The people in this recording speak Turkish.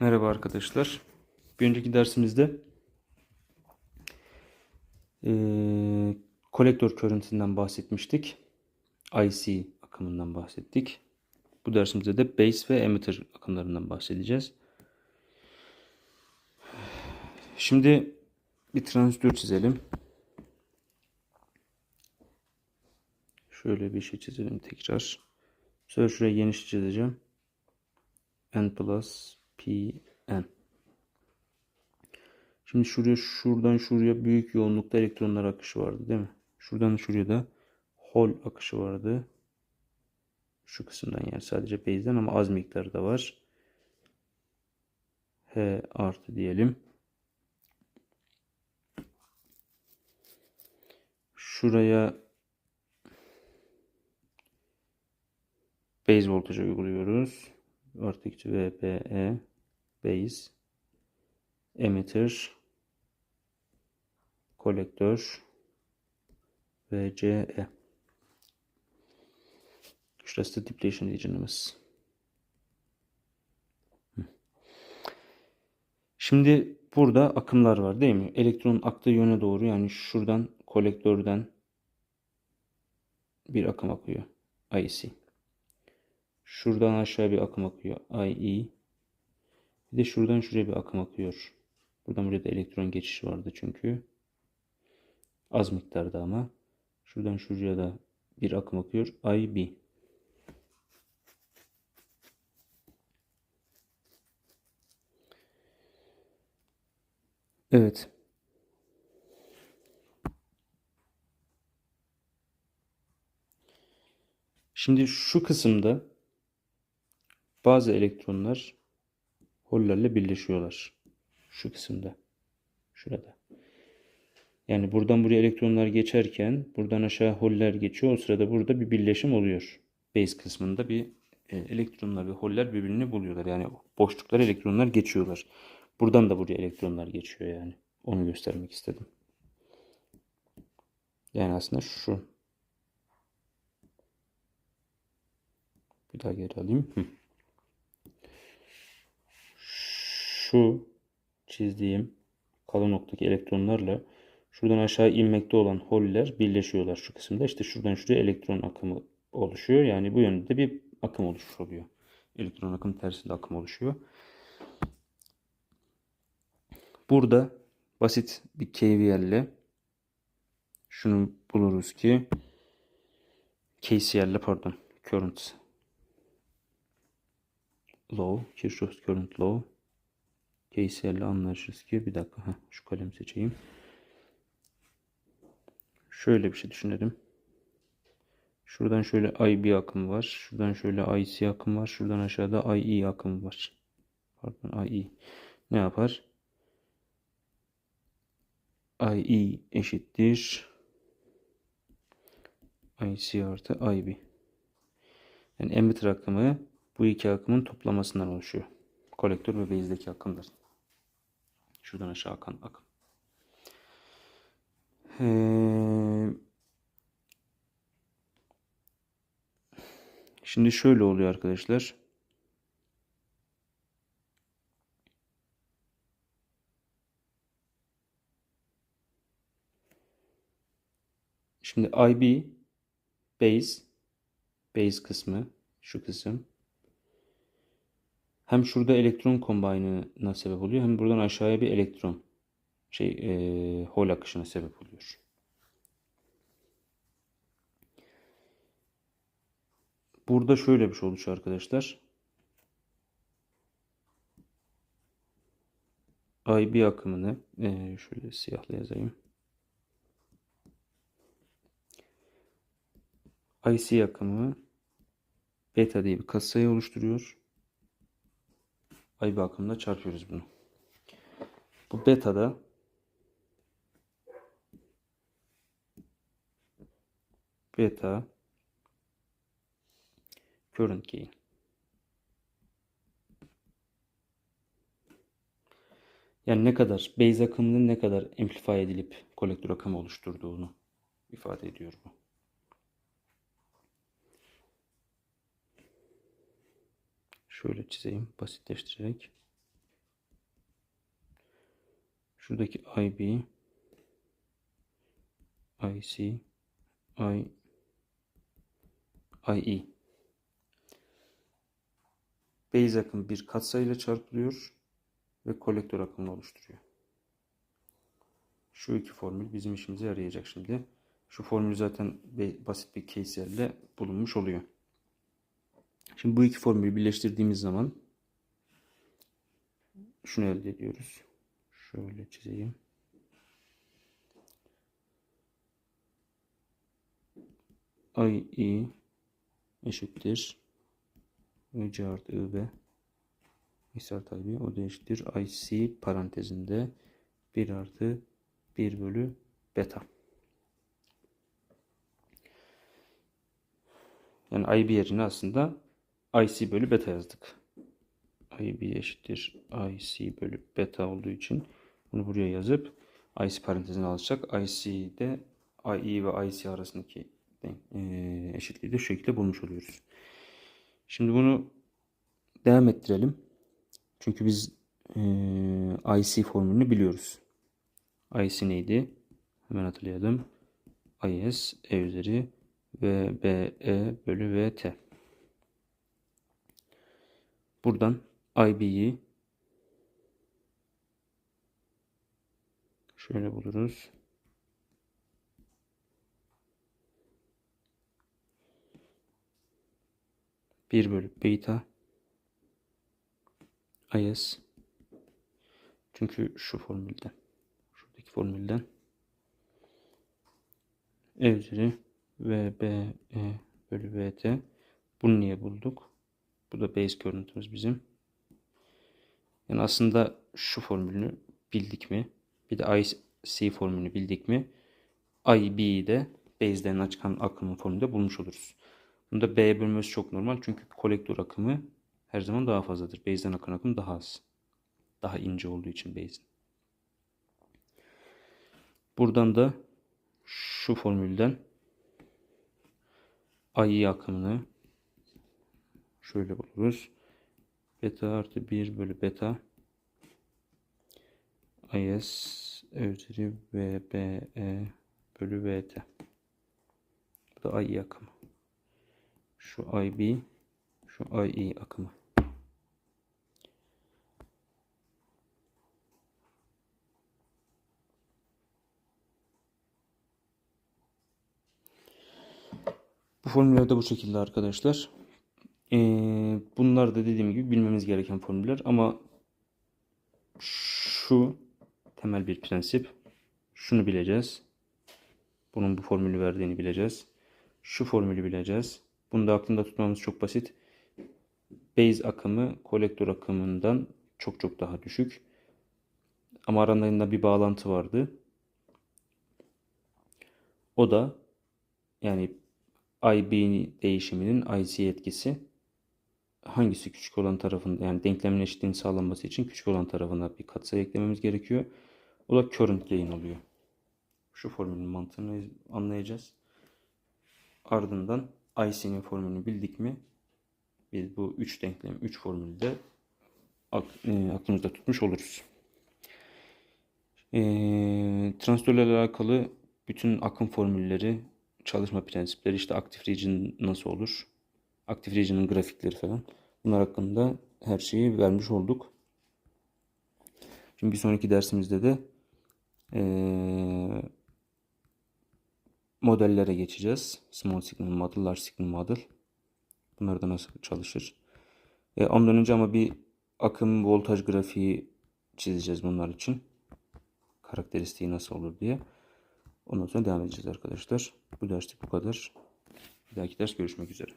Merhaba arkadaşlar. Bir önceki dersimizde eee kolektör körüntüsünden bahsetmiştik. IC akımından bahsettik. Bu dersimizde de base ve emitter akımlarından bahsedeceğiz. Şimdi bir transistör çizelim. Şöyle bir şey çizelim tekrar. Sefer şuraya geniş çizeceğim. N plus P N. Şimdi şuraya şuradan şuraya büyük yoğunlukta elektronlar akışı vardı değil mi? Şuradan şuraya da hol akışı vardı. Şu kısımdan yani sadece base'den ama az miktarda var. H artı diyelim. Şuraya base voltajı uyguluyoruz. Artık VBE base emitter kolektör VCE Şurası da depletion region'ımız. Şimdi burada akımlar var değil mi? Elektron aktığı yöne doğru yani şuradan kolektörden bir akım akıyor. IC. Şuradan aşağı bir akım akıyor. IE. Bir de şuradan şuraya bir akım akıyor. Buradan buraya da elektron geçişi vardı çünkü. Az miktarda ama. Şuradan şuraya da bir akım akıyor. IB. Evet. Şimdi şu kısımda bazı elektronlar hollerle birleşiyorlar. Şu kısımda. Şurada. Yani buradan buraya elektronlar geçerken buradan aşağı holler geçiyor. O sırada burada bir birleşim oluyor. Base kısmında bir e, elektronlar ve holler birbirini buluyorlar. Yani boşluklar elektronlar geçiyorlar. Buradan da buraya elektronlar geçiyor yani. Onu göstermek istedim. Yani aslında şu. Bir daha geri alayım. Hı. Şu çizdiğim kalın noktadaki elektronlarla şuradan aşağı inmekte olan holler birleşiyorlar şu kısımda. İşte şuradan şuraya elektron akımı oluşuyor. Yani bu yönde bir akım oluşmuş oluyor. Elektron akım tersinde akım oluşuyor. Burada basit bir KVL şunu buluruz ki KCL ile pardon current law Kirchhoff current law İle anlaşırız ki bir dakika heh, şu kalem seçeyim. Şöyle bir şey düşünelim. Şuradan şöyle IB akımı var. Şuradan şöyle IC akımı var. Şuradan aşağıda IE akımı var. Pardon IE. Ne yapar? IE eşittir IC artı IB. Yani emitter akımı bu iki akımın toplamasından oluşuyor. Kolektör ve base'deki akımlar. Şuradan aşağı akan akım. Ee, şimdi şöyle oluyor arkadaşlar. Şimdi IB base base kısmı şu kısım hem şurada elektron kombaynına sebep oluyor hem buradan aşağıya bir elektron şey e, hol akışına sebep oluyor. Burada şöyle bir şey oluşuyor arkadaşlar. IB akımını e, şöyle siyahla yazayım. IC akımı beta diye bir katsayı oluşturuyor. IB akımına çarpıyoruz bunu. Bu beta'da beta current gain. Yani ne kadar base akımının ne kadar amplify edilip kolektör akımı oluşturduğunu ifade ediyor bu. Şöyle çizeyim basitleştirerek. Şuradaki IB IC I IE Base akım bir katsayıyla çarpılıyor ve kolektör akımını oluşturuyor. Şu iki formül bizim işimize yarayacak şimdi. Şu formül zaten basit bir case bulunmuş oluyor. Şimdi bu iki formülü birleştirdiğimiz zaman şunu elde ediyoruz. Şöyle çizeyim. I eşittir IC artı IB Misal tabi o da eşittir IC parantezinde 1 artı 1 bölü beta. Yani IB yerine aslında IC bölü beta yazdık. IB eşittir IC bölü beta olduğu için bunu buraya yazıp IC parantezine alacak. IC'de IE ve IC arasındaki eşitliği de şu şekilde bulmuş oluyoruz. Şimdi bunu devam ettirelim. Çünkü biz IC formülünü biliyoruz. IC neydi? Hemen hatırlayalım. IS E üzeri ve BE bölü VT. Buradan IB'yi şöyle buluruz. Bir bölü beta IS çünkü şu formülden şuradaki formülden E üzeri V B E bölü VT bunu niye bulduk? Bu da base görüntümüz bizim. Yani aslında şu formülünü bildik mi? Bir de IC formülünü bildik mi? IB'yi de base'den çıkan akımın formülünde bulmuş oluruz. Bunda B bölmesi çok normal çünkü kolektör akımı her zaman daha fazladır. Base'den akan akım daha az. Daha ince olduğu için base'in. Buradan da şu formülden IE akımını şöyle buluruz. Beta artı 1 bölü beta IS üzeri VBE bölü VT. Bu da IE akımı. Şu IB, şu IE akımı. Bu formüller de bu şekilde arkadaşlar. Ee, bunlar da dediğim gibi bilmemiz gereken formüller ama şu temel bir prensip. Şunu bileceğiz. Bunun bu formülü verdiğini bileceğiz. Şu formülü bileceğiz. Bunu da aklında tutmamız çok basit. Base akımı kolektör akımından çok çok daha düşük. Ama aralarında bir bağlantı vardı. O da yani IB değişiminin IC etkisi hangisi küçük olan tarafında yani denklemin eşitliğini sağlanması için küçük olan tarafına bir katsayı eklememiz gerekiyor. O da current gain oluyor. Şu formülün mantığını anlayacağız. Ardından IC'nin formülünü bildik mi biz bu üç denklem, üç formülü de e, aklımızda tutmuş oluruz. E, transistörlerle alakalı bütün akım formülleri, çalışma prensipleri, işte aktif region nasıl olur, aktif region'ın grafikleri falan. Bunlar hakkında her şeyi vermiş olduk. Şimdi bir sonraki dersimizde de ee, modellere geçeceğiz. Small signal model, large signal model. Bunlar da nasıl çalışır. E, ondan önce ama bir akım voltaj grafiği çizeceğiz bunlar için. Karakteristiği nasıl olur diye. Ondan sonra devam edeceğiz arkadaşlar. Bu derslik bu kadar. Bir dahaki ders görüşmek üzere.